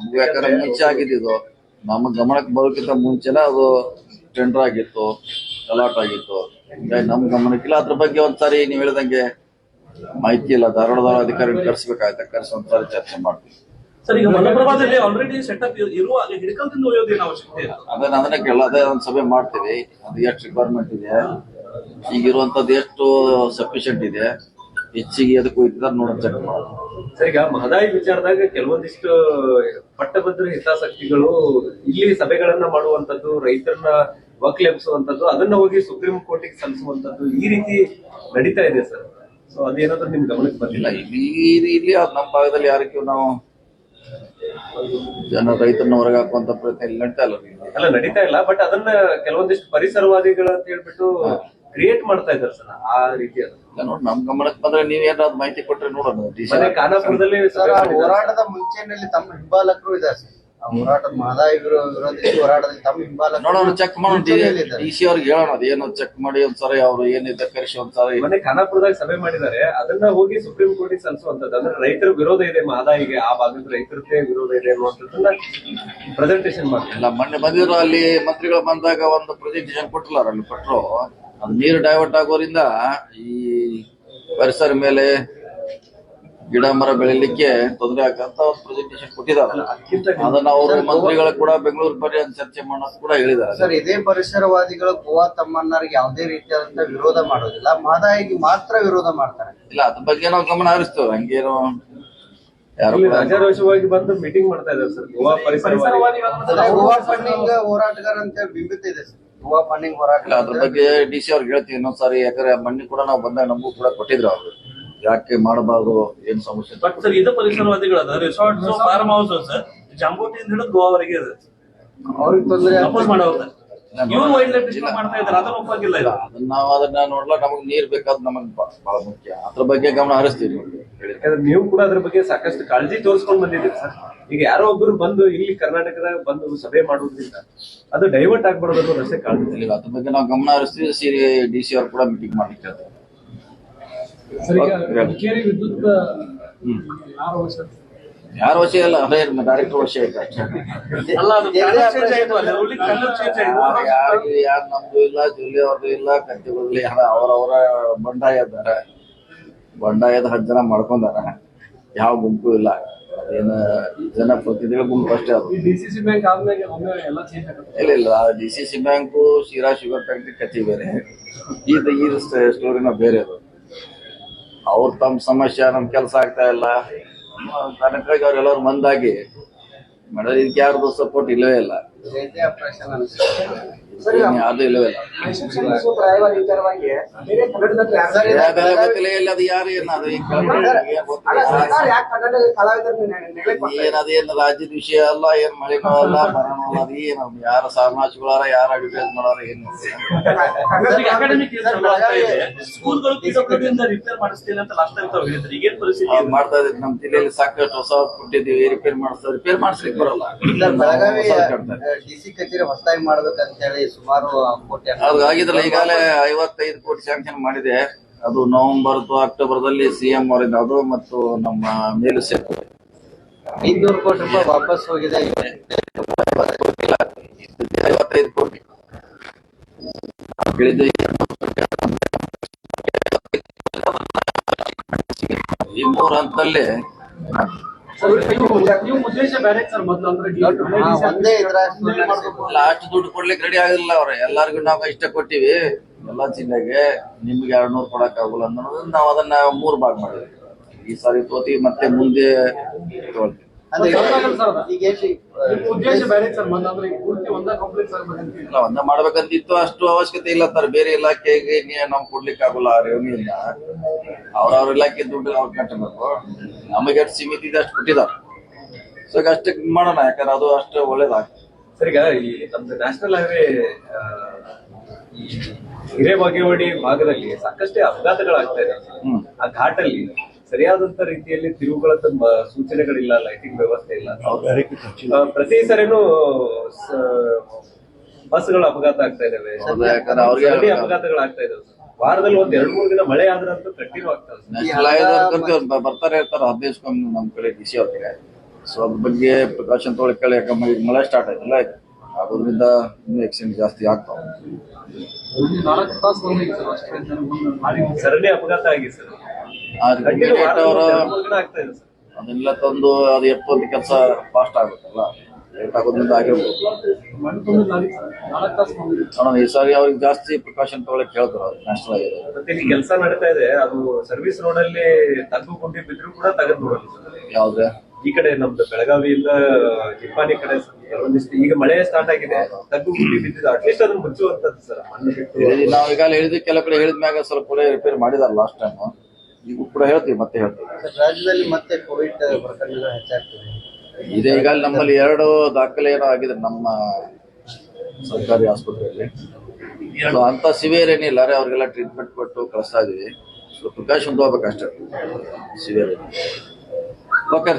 ನಮ್ಗೆ ಯಾಕಂದ್ರೆ ಮುಂಚೆ ಆಗಿದ್ದು ನಮ್ಮ ಗಮನಕ್ಕೆ ಬರೋಕ್ಕಿಂತ ಮುಂಚೆನೆ ಅದು ಟೆಂಡರ್ ಆಗಿತ್ತು ಅಲಾಟ್ ಆಗಿತ್ತು. ಹಿಂಗಾಗಿ ನಮ್ ಗಮನಕ್ಕಿಲ್ಲ ಅದ್ರ ಬಗ್ಗೆ ಒಂದ್ಸಾರಿ ನೀವ್ ಹೇಳಿದಂಗೆ ಮಾಹಿತಿ ಇಲ್ಲ. ಧಾರವಾಡ ಅಧಿಕಾರಿ ಕರ್ಸ್ಬೇಕಾಗತ್ತೆ ಕರ್ಸಿ ಒಂದ್ಸಾರಿ ಚರ್ಚೆ ಮಾಡ್ತೀವಿ. ಅದನ್ನ ಕೇಳ ಅದೇ ಒಂದ್ ಸಭೆ ಮಾಡ್ತೀವಿ. ಅದು ಎಷ್ಟು ರಿಕ್ವೈರ್ಮೆಂಟ್ ಇದೆ? ಈಗಿರುವಂತದ್ದು ಎಷ್ಟು ಸಫಿಶಿಯಂಟ್ ಇದೆ? ಹೆಚ್ಚಿಗೆ ಅದಕ್ಕೂ ಇದ್ದಾರೆ ನೋಡಿ ಚೆಕ್ ಮಾಡೋದು ಸರ್ ಈಗ ಮಹದಾಯಿ ವಿಚಾರದಾಗ ಕೆಲವೊಂದಿಷ್ಟು ಪಟ್ಟಭದ್ರ ಹಿತಾಸಕ್ತಿಗಳು ಇಲ್ಲಿ ಸಭೆಗಳನ್ನ ಮಾಡುವಂತದ್ದು ರೈತರನ್ನ ವಕಲೆಬಿಸುವಂತದ್ದು ಅದನ್ನ ಹೋಗಿ ಸುಪ್ರೀಂ ಕೋರ್ಟಿಗೆ ಸಲ್ಲಿಸುವಂತದ್ದು ಈ ರೀತಿ ನಡೀತಾ ಇದೆ ಸರ್. ಸೊ ಅದೇನಾದ್ರೂ ನಿಮ್ ಗಮನಕ್ಕೆ ಬಂದಿಲ್ಲ? ಇಲ್ಲಿ ಇಲ್ಲಿ- ಇಲ್ಲಿ ನಮ್ಮ ಭಾಗದಲ್ಲಿ ಯಾರಕ್ಕೂ ನಾವು ಜನ ರೈತರನ್ನ ಹೊರಗೆ ಹಾಕುವಂತ ಪ್ರಯತ್ನ ಇಲ್ಲಿ ನಡೀತಾ ಇಲ್ಲ. ಅಲ್ಲ ನಡೀತಾ ಇಲ್ಲ ಬಟ್ ಅದನ್ನ ಕೆಲವೊಂದಿಷ್ಟು ಪರಿಸರವಾದಿಗಳು ಅಂತ ಹೇಳ್ಬಿಟ್ಟು ಕ್ರಿಯೇಟ್ ಮಾಡ್ತಾ ಇದ್ದಾರೆ ಸರ್ ಆ ರೀತಿಯ ನೋಡಿ ನಮ್ ಗಮನಕ್ಕೆ ಬಂದ್ರೆ ನೀವ್ ಏನಾದ್ರು ಮಾಹಿತಿ ಕೊಟ್ರೆ ನೋಡೋಣ ಮೊನ್ನೆ ಖಾನಾಪುರದಲ್ಲಿ ಸರ್ ಆ ಹೋರಾಟದ ಮುಂಚೆನಲ್ಲಿ ತಮ್ಮ ಹಿಂಬಾಲಕರು ಇದ್ದಾರೆ ಸರ್. ಆ ಹೋರಾಟದ ಮಹದಾಯಿ ವಿರೋ- ವಿರೋಧಿ ಹೋರಾಟದಲ್ಲಿ ತಮ್ಮ ಹಿಂಬಾಲಕರು ನೋಡೋಣ ಚೆಕ್ ಮಾಡೋಣ. ಡಿ ಸಿ ಅವ್ರಿಗೆ ಹೇಳೋಣ ಅದೇನು ಚೆಕ್ ಮಾಡಿ ಒಂದ್ಸರಿ ಅವ್ರು ಏನಿದೆ ಕರೆಸಿ ಒಂದ್ಸರಿ. ಮೊನ್ನೆ ಖಾನಾಪುರದಾಗ ಸಭೆ ಮಾಡಿದ್ದಾರೆ ಅದನ್ನ ಹೋಗಿ ಸುಪ್ರೀಂ ಕೋರ್ಟಿಗೆ ಸಲ್ಲಿಸುವಂತದ್ದು. ಅಂದ್ರೆ ರೈತರ ವಿರೋಧ ಇದೆ ಮಹದಾಯಿಗೆ ಆ ಭಾಗದ ರೈತರದ್ದೇ ವಿರೋಧ ಇದೆ ಅನ್ನುವಂಥದ್ದನ್ನ ಪ್ರೆಸೆಂಟೇಶನ್ ಮಾಡ್ತಾರೆ. ಮೊನ್ನೆ ಬಂದಿದ್ರು ಅಲ್ಲಿ ಮಂತ್ರಿಗಳು ಬಂದಾಗ ಒಂದು ಪ್ರೆಸೆಂಟೇಷನ್ ಕೊಟ್ಟಿಲ್ಲ ಅಲ್ಲಿ ಕೊಟ್ಟರು ಅದು ನೀರು ಡೈವರ್ಟ್ ಆಗೋದ್ರಿಂದ ಈ ಪರಿಸರ ಮೇಲೆ ಗಿಡ ಮರ ಬೆಳಿಲಿಕ್ಕೆ ತೊಂದರೆ ಆಗಂತ ಒಂದು ಪ್ರೆಸೆಂಟೇಶನ್ ಕೊಟ್ಟಿದ್ದಾರೆ. ಅದನ್ನ ಅವರು ಮಂತ್ರಿಗಳು ಕೂಡ ಬೆಂಗಳೂರು ಬರ್ರಿ ಅಂತ ಚರ್ಚೆ ಮಾಡೋದು ಕೂಡ ಹೇಳಿದ್ದಾರೆ. ಸರ್ ಇದೇ ಪರಿಸರವಾದಿಗಳು ಗೋವಾ ತಮ್ಮನ್ನರಿಗೆ ಯಾವುದೇ ರೀತಿಯಾದಂತ ವಿರೋಧ ಮಾಡೋದಿಲ್ಲ. ಮಾದಾಯಿಗೆ ಮಾತ್ರ ವಿರೋಧ ಮಾಡ್ತಾರೆ. ಇಲ್ಲ ಅದ್ರ ಬಗ್ಗೆ ನಾವು ಗಮನ ಹರಿಸ್ತೇವೆ. ಹಂಗೇನು ರಾಜಾರೋಷವಾಗಿ ಬಂದು ಮೀಟಿಂಗ್ ಮಾಡ್ತಾ ಇದ್ದಾರೆ ಸರ್ ಗೋವಾ ಪರಿಸರವಾದಿ. ಗೋವಾ ಫಂಡಿಂಗ್ ಹೋರಾಟಗಾರ ಅಂತ ಬಿಂಬಿತ ಇದೆ ಸರ್. ಇಲ್ಲ ಅದ್ರ ಬಗ್ಗೆ ಡಿ ಸಿ ಅವ್ರಿಗೆ ಹೇಳ್ತೀವಿ ಇನ್ನೊಂದ್ಸಾರಿ ಯಾಕಂದ್ರೆ ಮೊನ್ನೆ ಕೂಡ ನಾವು ಬಂದಾಗ ನಮಗೂ ಕೂಡ ಕೊಟ್ಟಿದ್ರು ಅವರು. ಯಾಕೆ ಮಾಡಬಾರ್ದು ಏನ್ ಸಮಸ್ಯೆ. ಬಟ್ ಸರ್ ಇದು ಪರಿಸರವಾದಿಗಳದ ರಿಸಾರ್ಟ್ಸ್ ಫಾರ್ಮ್ ಹೌಸ್ ಸರ್ ಜಾಂಬೋಟಿಯಿಂದ ಹಿಡಿದು ಗೋವಾವರೆಗೆ ಇದೆ. ಅವ್ರಿಗೆ ತೊಂದರೆ ಅಪೋಸ್ ಮಾಡೋದು ಇವ್ರು ವೈಲ್ಡ್ ಲೈಫ್ ಡಿಸ್ಟ್ರಿಕ್ಟ್ ಮಾಡ್ತಾ ಇದ್ದಾರೆ ಅದನ್ನ ಒಪ್ಪಾಗಿಲ್ಲ ಇಲ್ಲ ಅದನ್ನ ನಾವು ಅದನ್ನ ನೋಡ್ಲ ನಮಗ್ ನೀರ್ ಬೇಕಾದ್ ನಮಗ್ ಬಹಳ ಮುಖ್ಯ. ಅದ್ರ ಬಗ್ಗೆ ಗಮನ ಹರಿಸ್ತೀವಿ. ಯಾಕಂದ್ರೆ ನೀವು ಕೂಡ ಅದ್ರ ಬಗ್ಗೆ ಸಾಕಷ್ಟು ಕಾಳಜಿ ತೋರಿಸ್ಕೊಂಡು ಬಂದಿದ್ದೀರಿ ಸರ್. ಈಗ ಯಾರೋ ಒಬ್ರು ಬಂದು ಇಲ್ಲಿ ಕರ್ನಾಟಕದಾಗ ಬಂದು ಸಭೆ ಮಾಡೋದ್ರಿಂದ ಅದು ಡೈವರ್ಟ್ ಆಗ್ಬಾರ್ದು ರಸ್ತೆ ಕಾಳಜಿ. ಇಲ್ಲ ಅದ್ರ ಬಗ್ಗೆ ನಾವು ಗಮನ ಹರಿಸ್ತೀವಿ. ಸಿರಿ ಡಿ ಸಿ ಅವ್ರು ಕೂಡ ಮೀಟಿಂಗ್ ಮಾಡ್ಲಿಕ್ಕೆ ಹೇಳ್ತಾರೆ ವಿದ್ಯುತ್ ಯಾರು ವಶ ಇಲ್ಲ ಅದೇ ಡೈರೆಕ್ಟರ್ ವಶ ಆಯ್ತು. ಯಾರು ಯಾರು ನಮ್ದು ಇಲ್ಲ ಜುಲಿ ಅವ್ರದ್ದು ಇಲ್ಲ ಕತ್ತಿಗಳು ಯಾರ ಅವರವರ ಬಂಡಾಯ ಇದ್ದಾರೆ ಬಂಡಾಯದ ಹತ್ತು ಜನ ಮಾಡ್ಕೊಂಡಾರ. ಯಾವ ಗುಂಪು ಇಲ್ಲ. ಏನು ಜನ ಪ್ರತಿನಿಧಿಗಳ ಗುಂಪು ಅಷ್ಟೇ ಅದು. ಸಿ ಸಿ ಬ್ಯಾಂಕ್ ಆದ್ಮೇಲೆ ಒಮ್ಮೆ ಎಲ್ಲ ಚೇಂಜ್ ಆಗುತ್ತೆ. ಇಲ್ಲ ಇಲ್ಲ D C C bank Sira sugar factory ಕಥೆ ಬೇರೆ. ಇದು ಈ ಸ್ಟೋರಿನ ಬೇರೆ ಅದು. ಅವ್ರ ತಮ್ಮ ಸಮಸ್ಯೆ ನಮ್ ಕೆಲಸ ಆಗ್ತಾ ಇಲ್ಲ. ತನಕಾಗಿ ಎಲ್ಲರೂ ಮಂದಾಗಿ ಮೇಡಮ್ ಇದಕ್ಕೆ ಯಾರ್ದು ಸಪೋರ್ಟ್ ಇಲ್ಲವೇ ಇಲ್ಲ. ಯಾರ್ದು ಇಲ್ಲವೇ. ಇಲ್ಲ ಅದು ಯಾರು ಏನದು ಏನ್ ರಾಜ್ಯದ ವಿಷಯ ಅಲ್ಲ ಏನ್ ಮಳೆನೂ ಅಲ್ಲ ಅದು ಏನು ಯಾರ ಸಮಾಜಗಳಾರ ಯಾರ ಅಡ್ವೈಸ್ ಮಾಡಾರ ಏನ್ ಮಾಡ್ತಾ ಇದ್ರೆ ನಮ್ ಜಿಲ್ಲೆಯಲ್ಲಿ ಸಾಕಷ್ಟು ಹೊಸ ಕೊಟ್ಟಿದ್ದೀವಿ. ರಿಪೇರ್ ಮಾಡಿಸ್ತಾರೆ ರಿಪೇರ್ ಮಾಡಿಸ್ಲಿಕ್ಕೆ ಬರಲ್ಲ. ಬೆಳಗಾವಿ ಡಿಸಿ ಕಟ್ತಾರೆ. ಡಿ ಸಿ ಕಚೇರಿ ಹೊಸದಾಗಿ ಮಾಡ್ಬೇಕಂತ ಹೇಳಿ ಸುಮಾರು ಕೋಟಿ ಅದು ಆಗಿದ್ರಲ್ಲ ಈಗಾಗಲೇ ಐವತ್ತೈದು ಕೋಟಿ ಸ್ಯಾಂಕ್ಷನ್ ಮಾಡಿದೆ. ಅದು ನವೆಂಬರ್ ಅಕ್ಟೋಬರ್ ದಲ್ಲಿ ಸಿಎಂ ಅವರಿಂದ ಅದು ಮತ್ತು ನಮ್ಮ ಮೇಲು ಸೇರ್ತದೆ ಐದ್ನೂರು ಕೋಟಿ ರೂಪಾಯಿ ವಾಪಸ್ ಹೋಗಿದೆ. ಐವತ್ತೈದು ಕೋಟಿ. ಹೇಳಿದ್ದು ಈ ಮೂರು ಒಂದೇ ಲಾಸ್ಟ್ ದುಡ್ಡು ಕೊಡ್ಲಿಕ್ಕೆ ರೆಡಿ ಆಗಿಲ್ಲ ಅವ್ರೆ ಎಲ್ಲಾರ್ಗು ನಾವು ಇಷ್ಟ ಕೊಟ್ಟಿವಿ ಎಲ್ಲಾ ಜಿಲ್ಲೆಗೆ ನಿಮ್ಗೆ ಎರಡ್ ನೂರು ಕೊಡಕ್ ಆಗಲ್ಲ ಅನ್ನೋದ್ರಿಂದ ನಾವ್ ಅದನ್ನ ಮೂರ್ ಭಾಗ ಮಾಡಿದ್ವಿ ಈ ಸಾರಿ ತೋತಿ ಮತ್ತೆ ಮುಂದೆ ಒಂದ ಮಾಡ್ಬೇಕಂತಿತ್ತು ಅಷ್ಟು ಅವಶ್ಯಕತೆ ಇಲ್ಲ ಸರ್ ಬೇರೆ ಇಲಾಖೆಗೆ ನಾವ್ ಕೊಡ್ಲಿಕ್ಕೆ ಆಗೋಲ್ಲ ರೆವೆನ್ಯೂ ಇಲ್ಲ ಅವ್ರವ್ರ ಇಲಾಖೆ ದುಡ್ಡು ಅವ್ರು ಕಟ್ಟಬೇಕು ನಮಗೆ ಅಷ್ಟು ಸೀಮಿತ ಇದೆ ಅಷ್ಟು ಕೊಟ್ಟಿದ್ದಾರೆ. ಸೊ ಈಗ ಅಷ್ಟಕ್ಕೆ ಮಾಡೋಣ ಯಾಕಂದ್ರೆ ಅದು ಅಷ್ಟು ಒಳ್ಳೇದಾಗ್ತದೆ. ಸರಿಗ ಈ ನಮ್ದು ನ್ಯಾಷನಲ್ ಹೈವೇ ಈ ಹಿರೇಬಾಗೇವಾಡಿ ಭಾಗದಲ್ಲಿ ಸಾಕಷ್ಟೇ ಅಪಘಾತಗಳಾಗ್ತಾ ಇದೆ. ಹ್ಮ್. ಆ ಘಾಟಲ್ಲಿ ಸರಿಯಾದಂತ ರೀತಿಯಲ್ಲಿ ತಿರುವುಗಳ ಸೂಚನೆಗಳಿಲ್ಲ ಲೈಟಿಂಗ್ ವ್ಯವಸ್ಥೆ ಇಲ್ಲ. ಪ್ರತಿ ಸರಿನೂ ಬಸ್ಗಳ ಅಪಘಾತ ಆಗ್ತಾ ಇದಾವೆ. ಅಪಘಾತಗಳಾಗ್ತಾ ಇದಾವೆ. ವಾರದಲ್ಲಿ ಒಂದ್ ಎರಡ್ ಮೂರು ದಿನ ಮಳೆ ಆದ್ರಂತೂ ಕಂಟಿನ್ಯೂ ಆಗ್ತಾ ಇದೆ ಬರ್ತಾರೆ ಇರ್ತಾರೆ ಹದಿನೈದು ನಮ್ ಕಡೆ ಬಿಸಿ ಹೊತ್ತಿಗೆ ಅವ್ರಿಗೆ. ಸೊ ಅದ್ರ ಬಗ್ಗೆ ಪ್ರಿಕಾಷನ್ ತೊಗೊಳಕ್ಕೆ ಯಾಕಂದ್ರೆ ಈಗ ಮಳೆ ಸ್ಟಾರ್ಟ್ ಆಯ್ತಲ್ಲ ಅದರಿಂದ ಇನ್ನೂ ಎಕ್ಸಿಡೆಂಟ್ ಜಾಸ್ತಿ ಆಗ್ತಾವೆ ಸರಣಿ ಅಪಘಾತ ಆಗಿದೆ ಸರ್. ಆದ್ರೆ ಇಮಿಡಿಯೇಟ್ ಅವರು ಆಗ್ತಾ ಇದೆ ಸರ್. ಅದನ್ನೆಲ್ಲ ತಂದು ಅದು ಎತ್ತುವಂತ ಕೆಲಸ ಫಾಸ್ಟ್ ಆಗುತ್ತಲ್ಲ. ಆಗೋದ್ರಿಂದ ಆಗಿರ್ಬೋದು ನೋಡೋಣ ಈ ಸಾರಿ ಅವ್ರಿಗೆ ಜಾಸ್ತಿ ಪ್ರಿಕಾಷನ್ ತಗೊಳಕ್ ಹೇಳ್ತಾರೆ ನ್ಯಾಷನಲ್ ಆಗಿದೆ ಮತ್ತೆ ಇಲ್ಲಿ ಕೆಲಸ ನಡೀತಾ ಇದೆ ಅದು ಸರ್ವಿಸ್ ರೋಡ್ ಅಲ್ಲಿ ತಗ್ಗು ಗುಂಡಿ ಬಿದ್ರು ಕೂಡ ತೆಗೆದು ನೋಡಲ್ಲ ಯಾವ್ದ್ರೆ ಈ ಕಡೆ ನಮ್ದು ಬೆಳಗಾವಿಯಿಂದ ಜಿಪ್ಪಾನಿ ಕಡೆ ಒಂದಿಷ್ಟು ಈಗ ಮಳೆ ಸ್ಟಾರ್ಟ್ ಆಗಿದೆ ತಗ್ಗು ಗುಂಡಿ ಬಿದ್ದಿದೆ ಅಟ್ಲೀಸ್ಟ್ ಅದನ್ನ ಮುಚ್ಚುವಂತದ್ದು ಸರ್ ಮಣ್ಣು ಬಿಟ್ಟು. ನಾವು ಈಗಾಗಲೇ ಹೇಳಿದ್ವಿ ಕೆಲವು ಕಡೆ ಹೇಳಿದ ಮ್ಯಾಗ ಸ್ವಲ್ಪ ರಿಪೇರ್ ಮಾಡಿದಾರ ಲಾಸ್ಟ್ ಟೈಮ್ ಈಗ ಕೂಡ ಹೇಳ್ತೀವಿ ಮತ್ತೆ ಹೇಳ್ತೀವಿ. ಸರ್, ರಾಜ್ಯದಲ್ಲಿ ಮತ್ತೆ ಕೋವಿಡ್ ಪ್ರಕರಣಗಳು ಹೆಚ್ಚಾಗ್ತಿದೆ. ಈಗಾಗಲೇ ನಮ್ಮಲ್ಲಿ ಎರಡು ದಾಖಲೆ ಏನೋ ಆಗಿದೆ ನಮ್ಮ ಸರ್ಕಾರಿ ಆಸ್ಪತ್ರೆಯಲ್ಲಿ. ಅಂತ ಸಿವಿಯರ್ ಏನಿಲ್ಲ. ರೀ ಅವ್ರಿಗೆಲ್ಲ ಟ್ರೀಟ್ಮೆಂಟ್ ಕೊಟ್ಟು ಕಳಿಸ್ತಾ ಇದೀವಿ. ಸೊ ಪ್ರಿಕಾಷನ್ ತಗೋಬೇಕಷ್ಟೇ ಸಿವಿಯರ್ ಓಕೆ